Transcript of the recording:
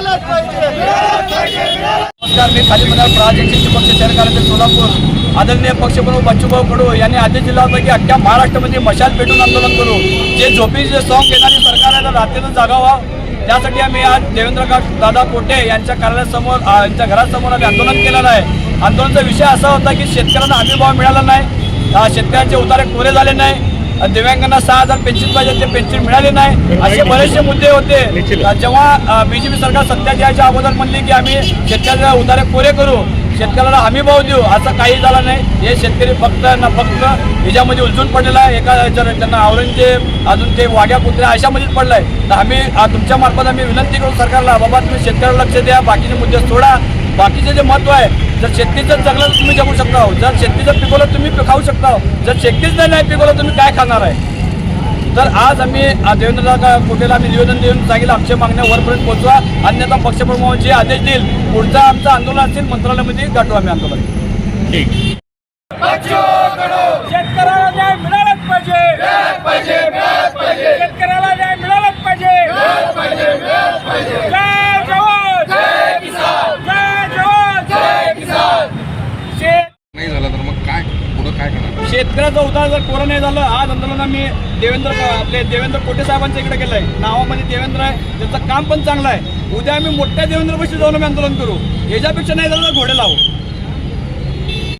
नमस्कार मी खाली म्हणा प्रादेशिक पक्ष शहर कार्यालय सोलापूर. आदरणीय पक्षप्रमुख बच्चूभाऊ कडू यांनी आदेश जिल्ह्यापैकी अख्ख्या महाराष्ट्रामध्ये मशाल पेटून आंदोलन करू. जे झोपीचे सॉंग घेणारी सरकार आहे तर रात्रीनं जागावा. त्यासाठी आम्ही आज देवेंद्र दादा कोटे यांच्या कार्यालयासमोर यांच्या घरासमोर आम्ही आंदोलन केलेलं आहे. आंदोलनाचा विषय असा होता की शेतकऱ्यांना हमीभाव मिळाला नाही. शेतकऱ्यांचे उतारे कोरे झाले नाही. दिव्यांगांना सहा हजार पेन्शन पाहिजे ते पेन्शन मिळाले नाही. असे बरेचसे मुद्दे होते. जेव्हा बीजेपी सरकार सत्यात यायच्या अगोदर म्हणली की आम्ही शेतकऱ्याच्या उतारे कोरे करू शेतकऱ्याला हमी भाव देऊ असं काही झालं नाही. हे शेतकरी फक्त ना फक्त ह्याच्यामध्ये उलझून पडलेला आहे. एका जर त्यांना औरंगजेब अजून ते वाघ्या कुत्र्या अशामध्येच पडलाय. तर आम्ही तुमच्या मार्फत आम्ही विनंती करू सरकारला बाबा तुम्ही शेतकऱ्याला लक्ष द्या बाकीचे मुद्दे सोडा. बाकीचे जे महत्त्व आहे जर शेतीचं जगलं तर तुम्ही जगू शकता. हो. जर शेतीचं पिकवलं तुम्ही खाऊ शकता. हो. जर शेतीच नाही नाही पिकवलं तुम्ही काय खाणार आहे? तर आज आम्ही देवेंद्रदा कोटेला आम्ही निवेदन देऊन सांगितलं आमच्या मागण्या वरपर्यंत पोहोचवा. अन्यथा पक्षप्रमुख जे आदेश देईल पुढचं आमचं आंदोलन असेल मंत्रालयामध्ये गाठू आम्ही आंदोलन. शेतकऱ्याला शेतकऱ्याचा उतार जर कोरा नाही झालं आज आंदोलन आम्ही देवेंद्र आपले देवेंद्र कोटे साहेबांच्या इकडे केलं आहे नावामध्ये देवेंद्र आहे त्यांचं काम पण चांगलं आहे. उद्या आम्ही मोठ्या देवेंद्र देवेंद्रपाशी जाऊन आम्ही आंदोलन करू. याच्यापेक्षा नाही झालं तर घोडे लावू.